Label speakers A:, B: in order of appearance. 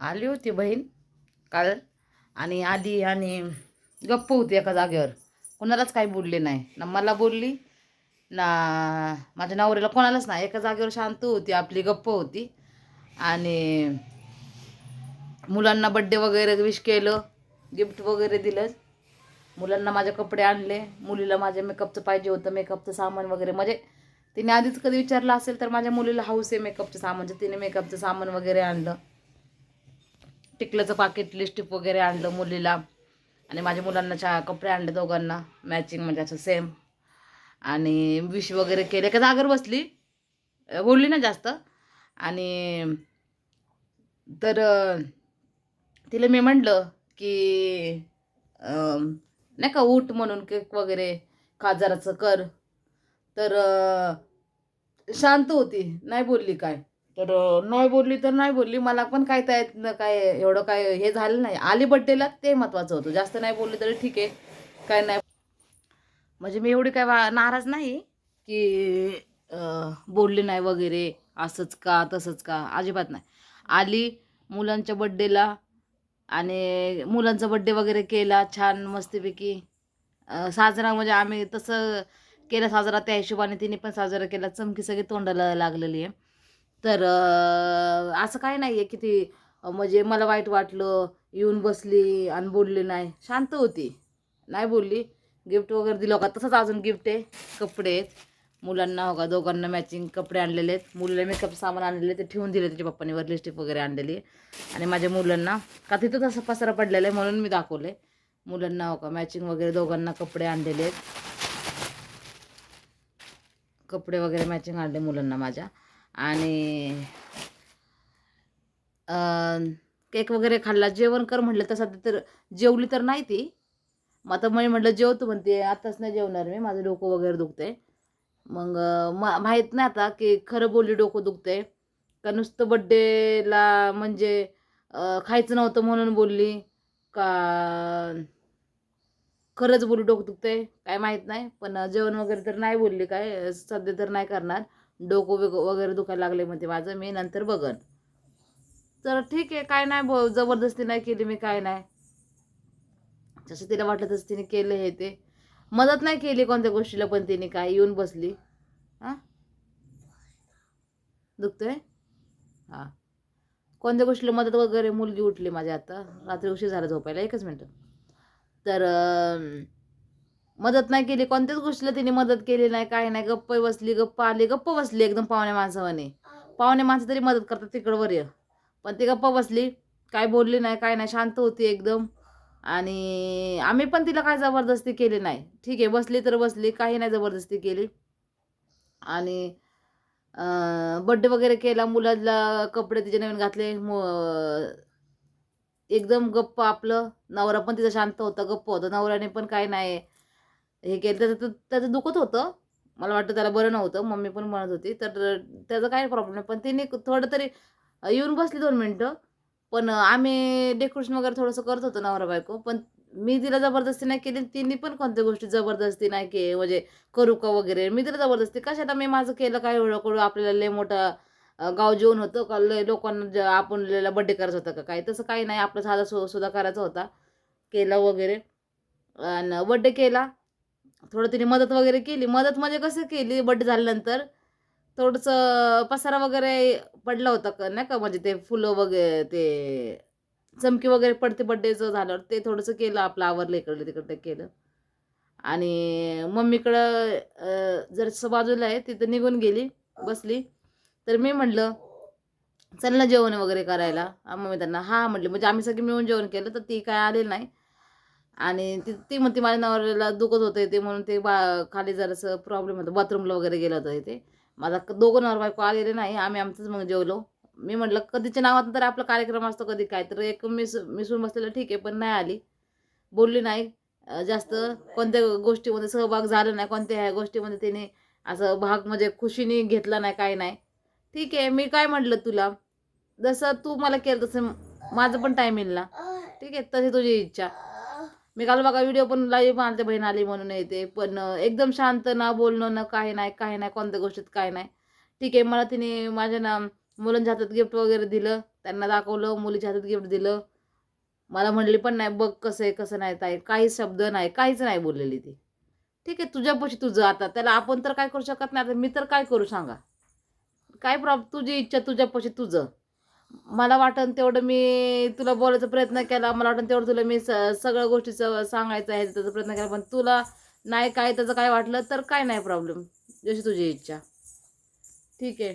A: आली होती बहीण काल. आणि आली आणि गप्प होती एका जागेवर. कोणालाच काही बोलले नाही. ना मला बोलली ना माझ्या नवऱ्याला कोणालाच नाही. एका जागेवर शांत होती आपली गप्प होती. आणि मुलांना बड्डे वगैरे विश केलं गिफ्ट वगैरे दिलं. मुलांना माझे कपडे आणले. मुलीला माझ्या मेकअपचं पाहिजे होतं मेकअपचं सामान वगैरे. म्हणजे तिने आधीच कधी विचारलं असेल तर माझ्या मुलीला हाऊस आहे मेकअपचं सामानचं तिने मेकअपचं सामान वगैरे आणलं. टिकल्याचं पाकिट लिस्टिप वगैरे आणलं मुलीला. आणि माझ्या मुलांना चा कपडे आणले दोघांना. मॅचिंग म्हणजे असं सेम आणि विश वगैरे केले. का जागर बसली. बोलली ना जास्त. आणि तर तिला मी म्हटलं की नाही का ऊट म्हणून केक वगैरे काजाराचं कर. तर शांत होती. नाही बोलली काय. तर नाही बोलली तर नाही बोलली. मला पण काय त्यात काय एवढं काय हे झालं नाही. आली बड्डेला ते महत्त्वाचं होतं. जास्त नाही बोलली तरी ठीक आहे. काय नाही. म्हणजे मी एवढी काय वा नाराज नाही की बोलली नाही वगैरे. असंच का तसंच का? अजिबात नाही. आली मुलांच्या बड्डेला आणि मुलांचा बड्डे वगैरे केला छान मस्तीपैकी. साजरा म्हणजे आम्ही तसं केला साजरा. त्या हिशोबाने तिने पण साजरा केला. चमकी सगळी तोंडाला लागलेली आहे. तर असं काही नाही आहे की ती म्हणजे मला वाईट वाटलं येऊन बसली आणि बोलली नाही. शांत होती. नाही बोलली. गिफ्ट वगैरे दिलं का तसंच अजून गिफ्ट आहे. कपडे आहेत. मुलांना हो का दोघांना मॅचिंग कपडे आणलेले आहेत. मुलीला मेकअप सामान आणलेले ते ठेवून दिले त्याच्या पप्पांनी. वर वगैरे आणलेली आहे. आणि माझ्या मुलांना का तिथं तसं पसरा पडलेला आहे म्हणून मी दाखवले मुलांना हो का मॅचिंग वगैरे दोघांना कपडे आणलेले आहेत. कपडे वगैरे मॅचिंग आणले मुलांना माझ्या. आणि केक वगैरे खाल्ला. जेवण कर म्हटलं तर सध्या तर जेवली तर नाही ती. मग आता मी म्हटलं जेवतो म्हणते आताच नाही जेवणार मी माझं डोकं वगैरे दुखतंय. मग मा माहीत नाही आता की खरं बोलली डोकं दुखतंय. का नुसतं बड्डेला म्हणजे खायचं नव्हतं म्हणून बोलली. का खरंच बोलू डोकं दुखतंय काय माहीत नाही. पण जेवण वगैरे तर नाही बोलली काय सध्या तर नाही करणार. डोकं वेग वगैरे दुखायला लागले म्हणते माझं मी नंतर बघन. तर ठीक आहे काय नाही ब जबरदस्ती नाही केली मी काय नाही. जसं तिला वाटलं तसं तिने केलं हे ते. मदत नाही केली कोणत्या गोष्टीला पण तिने काय येऊन बसली. हां? दुखतंय? हां. कोणत्या गोष्टीला मदत वगैरे मुलगी उठली माझ्या आता? रात्री उशीर झाला झोपायला एकच मिनटं. तर मदत नाही केली कोणत्याच गोष्टीला तिने मदत केली नाही काही नाही. गप्प बसली गप्प आली गप्प बसली एकदम पाहुण्या माणसावाने. पाहुणे माणसं तरी मदत करतात तिकडवर ये पण ती गप्प बसली काय बोलली नाही काय नाही शांत होती एकदम. आणि आम्ही पण तिला काय जबरदस्ती केली नाही. ठीक आहे बसली तर बसली काही नाही जबरदस्ती केली. आणि बड्डे वगैरे केला मुलाला कपडे तिचे नवीन घातले एकदम गप्प आपलं. नवरा पण तिचा शांत होता गप्प होता. नवऱ्याने पण काय नाही हे केलं त्याचं तर- त्याचं दुखत होतं. मला वाटतं त्याला बरं नव्हतं. मम्मी पण म्हणत होती. तर त्याचा काही प्रॉब्लेम नाही. पण तिने थोडं तरी येऊन बसली दोन मिनटं. पण आम्ही डेकोरेशन वगैरे थोडंसं करत होतो नवरा बायको. पण मी तिला जबरदस्ती नाही केली. तिने पण कोणत्या गोष्टी जबरदस्ती नाही के म्हणजे करू का वगैरे. मी तिला जबरदस्ती कशाला मी माझं केलं काय एवढं करू? आपल्याला लय मोठं गाव जेवण होतं का? लय लोकांना ज- आपण बड्डे करायचं होतं का काय? तसं काही नाही. आपलं साधा सु सुद्धा करायचा होता. केला वगैरे. आणि बड्डे केला. थोडं तिने मदत वगैरे केली. मदत म्हणजे कसं केली बड्डे झाल्यानंतर थोडंसं पसारा वगैरे पडला होता का नाही का? म्हणजे ते फुलं वगैरे ते चमकी वगैरे पडते बड्डेचं झाल्यावर ते थोडंसं केलं आपलं आवरलं इकडलं तिकडं केलं. आणि मम्मीकडं जर बाजूला आहे तिथं निघून गेली बसली. तर मी म्हटलं चल ना जेवण वगैरे करायला. मम्मी त्यांना हा म्हटली म्हणजे आम्ही सगळी मिळून जेवण केलं तर ती काय आलेलं नाही. आणि ती ती म्हणते माझ्या नवऱ्याला दुखत होतं ते म्हणून ते बा खाली जरासं प्रॉब्लेम होतं. बाथरूमला वगैरे गेलं होतं ते माझा दोघं नवर बायको आलेले नाही. आम्ही आमचंच मग जेवलो. मी म्हटलं कधीच्या नावात तर आपला कार्यक्रम असतो कधी काय. तर एक मिस मिसळून बसलेलं ठीक आहे पण नाही आली. बोलली नाही. जास्त कोणत्या गोष्टीमध्ये सहभाग झाला नाही. कोणत्या ह्या गोष्टीमध्ये तिने असं भाग म्हणजे खुशीने घेतला नाही काय नाही. ठीक आहे मी काय म्हटलं तुला? जसं तू मला केलं तसं माझं पण टाईम येईल ना. ठीक आहे तशी तुझी इच्छा. मी काल बघा व्हिडिओ पण लाईव्ह माझ्या बहीण आली म्हणून येते. पण एकदम शांत ना बोलणं ना काही नाही काही नाही कोणत्या गोष्टीत काय नाही. ठीक आहे मला तिने माझ्या ना मुलांच्या हातात गिफ्ट वगैरे दिलं. त्यांना दाखवलं मुलीच्या हातात गिफ्ट दिलं. मला म्हणली पण नाही बघ कसं आहे कसं नाही ताई. काही शब्द नाही काहीच नाही बोललेली ती. ठीक आहे तुझ्यापाशी तुझं आता. त्याला आपण तर काय करू शकत नाही. आता मी तर काय करू सांगा? काय प्रॉब तुझी इच्छा तुझ्यापाशी तुझं मला वाटन तेवढं मी तुला बोलायचा प्रयत्न केला मला वाटन तेवढं तुला मी स सगळ्या गोष्टीचं सांगायचं आहे त्याचा प्रयत्न केला पण तुला नाही काय त्याचं काय वाटलं तर काय नाही प्रॉब्लेम जशी तुझी इच्छा. ठीक आहे.